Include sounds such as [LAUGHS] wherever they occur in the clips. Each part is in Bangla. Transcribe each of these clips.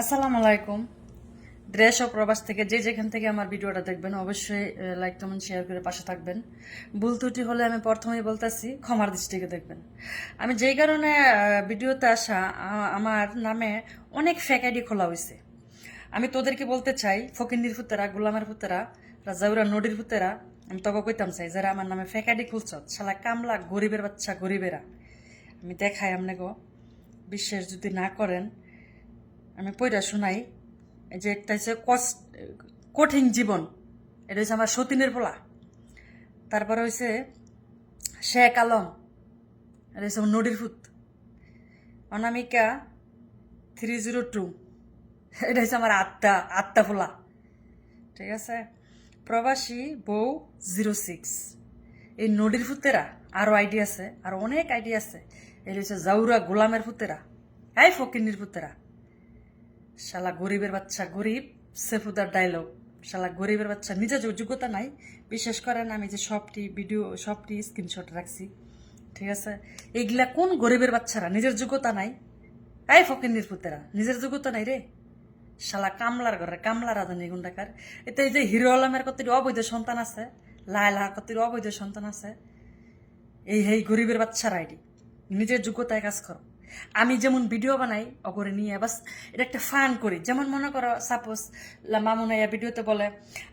আসসালামু আলাইকুম। ড্রেস ও প্রবাস থেকে যে যেখান থেকে আমার ভিডিওটা দেখবেন, অবশ্যই লাইক কমেন্ট শেয়ার করে পাশে থাকবেন। ভুল ত্রুটি হলে আমি প্রথমেই বলতেছি, ক্ষমার দৃষ্টিকে দেখবেন। আমি যেই কারণে ভিডিওতে আসা আমার নামে অনেক ফেক আইডি খোলা হয়েছে আমি তোদেরকে বলতে চাই ফকিন্দির ফুতেরা গুলামের ফুতেরা রাজাউরা, নদীর ফুতেরা আমি তোকে কইতাম চাই, যারা আমার নামে ফেক আইডি খুলছ শালা কামলা গরিবের বাচ্চা গরিবেরা। আমি দেখাই আমনে গো বিশ্বাস যদি না করেন আমি পইরা শোনাই এই যে একটা হচ্ছে কষ্ট কঠিন জীবন। এটা হচ্ছে আমার সতীনের পোলা। তারপরে হচ্ছে শেখ আলম। এটা হচ্ছে নদীর ফুত অনামিকা থ্রি জিরো টু। এটা হচ্ছে আমার আত্মা আত্মা পোলা। ঠিক আছে? প্রবাসী বউ জিরো সিক্স। এই নদীর ফুতেরা আরও আইডি আছে, আর অনেক আইডি আছে। এটা হচ্ছে জাউরা গোলামের ফুতেরা এই ফকিন্নির ফুতেরা শালা গরিবের বাচ্চা, গরিব, সেফুদার ডায়লগ শালা গরিবের বাচ্চা, নিজের যোগ্যতা নাই বিশেষ করেন আমি যে সবটি ভিডিও সবটি স্ক্রিনশট রাখছি। ঠিক আছে? এইগুলা কোন গরিবের বাচ্চারা? নিজের যোগ্যতা নাই। এই ফকির নির্পুতেরা নিজের যোগ্যতা নাই রে। শালা কামলার ঘরে, কামলা রাধানি গুন্ডাকার। এতে এই যে হিরো আলমের কতটি অবৈধ সন্তান আছে, লায়লার কতটি অবৈধ সন্তান আছে, এই এই গরিবের বাচ্চারা আইডি নিজের যোগ্যতায় কাজ করো। আমি যেমন ভিডিও বানাই, অগরে নিয়ে বাস, এটা একটা ফান করি। যেমন মনে করো সাপোজ মামুনাইয়া ভিডিওতে বলে,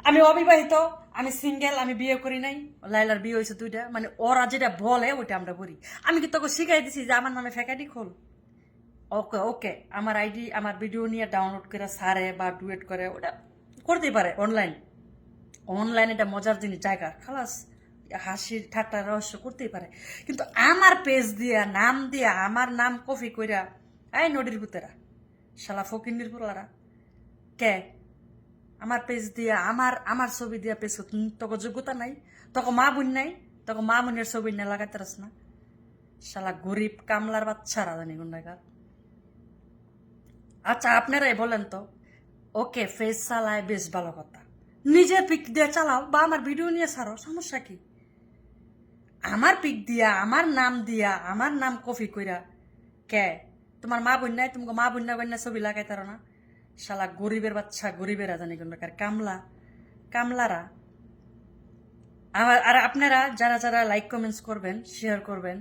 আমি অবিবাহিত, আমি সিঙ্গেল আমি বিয়ে করি নাই, লাইলার বিয়ে হয়েছে দুইটা মানে ওরা যেটা বলে, ওইটা আমরা করি আমি কি তোকে শিখাই দিছি যে আমার নামে ফ্যাকাটি খোল? ওকে ওকে, আমার আইডি আমার ভিডিও নিয়ে ডাউনলোড করে সারে বা ডুয়েট করে, ওটা করতেই পারে অনলাইন অনলাইন এটা মজার জিনিস, জায়গা, খালাস। হাসির ঠাট্টা রহস্য করতেই পারে। কিন্তু আমার পেজ দিয়া, নাম দিয়া, আমার নাম কফি কইরা, এই নদীর ভূতেরা, শালা ফকিন্দির পোলারা, কে? আমার পেজ দিয়া, আমার আমার ছবি দিয়া পেজ তোকে যোগ্যতা নাই, তোকে মা বোন নাই, তোকে মা বোনের ছবি না লাগাতে রাস না। শালা গরিব কামলার বাচ্চারা জানি গুন্ডাগার আচ্ছা আপনারাই বলেন তো, ওকে ফেস চালায় বেশ ভালো কথা। নিজের পিক দিয়ে চালাও বা আমার ভিডিও নিয়ে ছাড়ো, সমস্যা কি? আমার পিক দিয়া, আমার নাম দিয়া, আমার নাম কফি কইরা কে? তোমার মা বোন নাই, তোমাকে মা বোন না বোন না ছবি লাগাই তারো না। শালা গরিবের বাচ্চা, গরিবেরা জানি কোন বেকার কামলা, কামলারা। আর আপনারা যারা যারা লাইক কমেন্টস করবেন শেয়ার করবেন,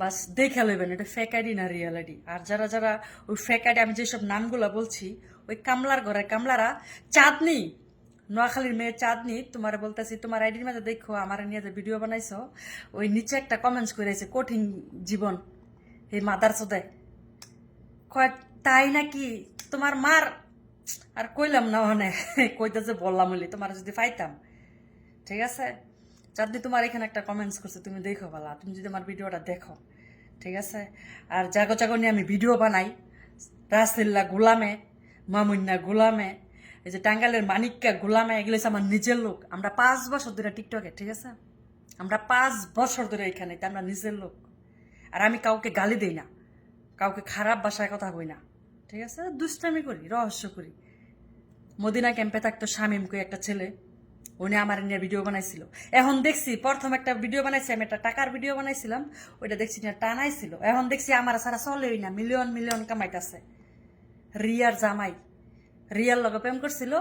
বাস দেখে লইবেন, এটা ফেক আইডি না রিয়েল আইডি আর যারা যারা ওই ফেক আইডি আমি যেসব নামগুলো বলছি, ওই কামলার ঘরে, কামলারা চাঁদনি। নোয়াখালীর মেয়ে চাঁদনি, তোমার বলতেছি, তোমার আইডির মাঝে দেখো, আমার নিয়ে যে ভিডিও বানাইছো, ওই নিচে একটা কমেন্টস করেছে কঠিন জীবন এই মাদার চোদে কয়, তাই নাকি? তোমার মার আর কইলাম না মানে [LAUGHS] কইতে যে বললাম বলি তোমার যদি পাইতাম। ঠিক আছে? চাঁদনি, তোমার এখানে একটা কমেন্টস করছে, তুমি দেখো বলা, তুমি যদি আমার ভিডিওটা দেখো। ঠিক আছে? আর জাগো জাগো নিয়ে আমি ভিডিও বানাই, রাসেল্লা গোলামে, মামুন্না গোলামে এই যে টাঙ্গালের মানিক্কা গোলামে এগুলো আমার নিজের লোক। আমরা পাঁচ বছর ধরে টিকটকে, ঠিক আছে? আমরা পাঁচ বছর ধরে এখানে এটা আমরা নিজের লোক। আর আমি কাউকে গালি দেই না, কাউকে খারাপ ভাষায় কথা কই না, ঠিক আছে? দুষ্টামি করি, রহস্য করি। মদিনা ক্যাম্পে থাকতো শামিম কই একটা ছেলে, উনি আমার নিয়ে ভিডিও বানাইছিল। এখন দেখছি, প্রথম একটা ভিডিও বানাইছি, আমি একটা টাকার ভিডিও বানাইছিলাম, ওইটা দেখছি না, টানাইছিল। এখন দেখছি আমার সারা চলেই না, মিলিয়ন মিলিয়ন কামাইতেছে। রিয়ার জামাই। রিয়ার লগে প্রেম করছিল।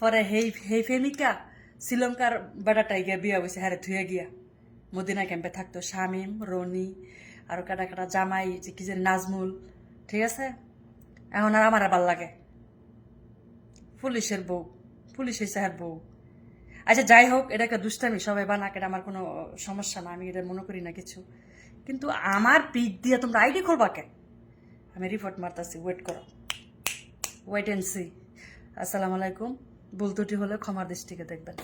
পরে হেই হেই প্রেমিকা শ্রীলঙ্কার বেড়াটাই গিয়া বিয়া বসে হারে ধুয়ে গিয়া। মদিনা ক্যাম্পে থাকতো শামিম, রনি, আর কাটা কাটা জামাই, যে কি জানি নাজমুল, ঠিক আছে? এখন আর আমার ভালো লাগে। পুলিশের বউ, পুলিশের সাহেব বউ। আচ্ছা যাই হোক এটা একটা দুষ্টামি সবাই বানাক, এটা আমার কোনো সমস্যা না, আমি এটা মনে করি না কিছু। কিন্তু আমার পিক দিয়ে তোমরা আইডি করবা কে? আমি রিপোর্ট মারতাছি ওয়েট করো। ওয়েট অ্যান্ড সি আসসালামু আলাইকুম ভুল ত্রুটি হলে ক্ষমার দৃষ্টিকে দেখবেন।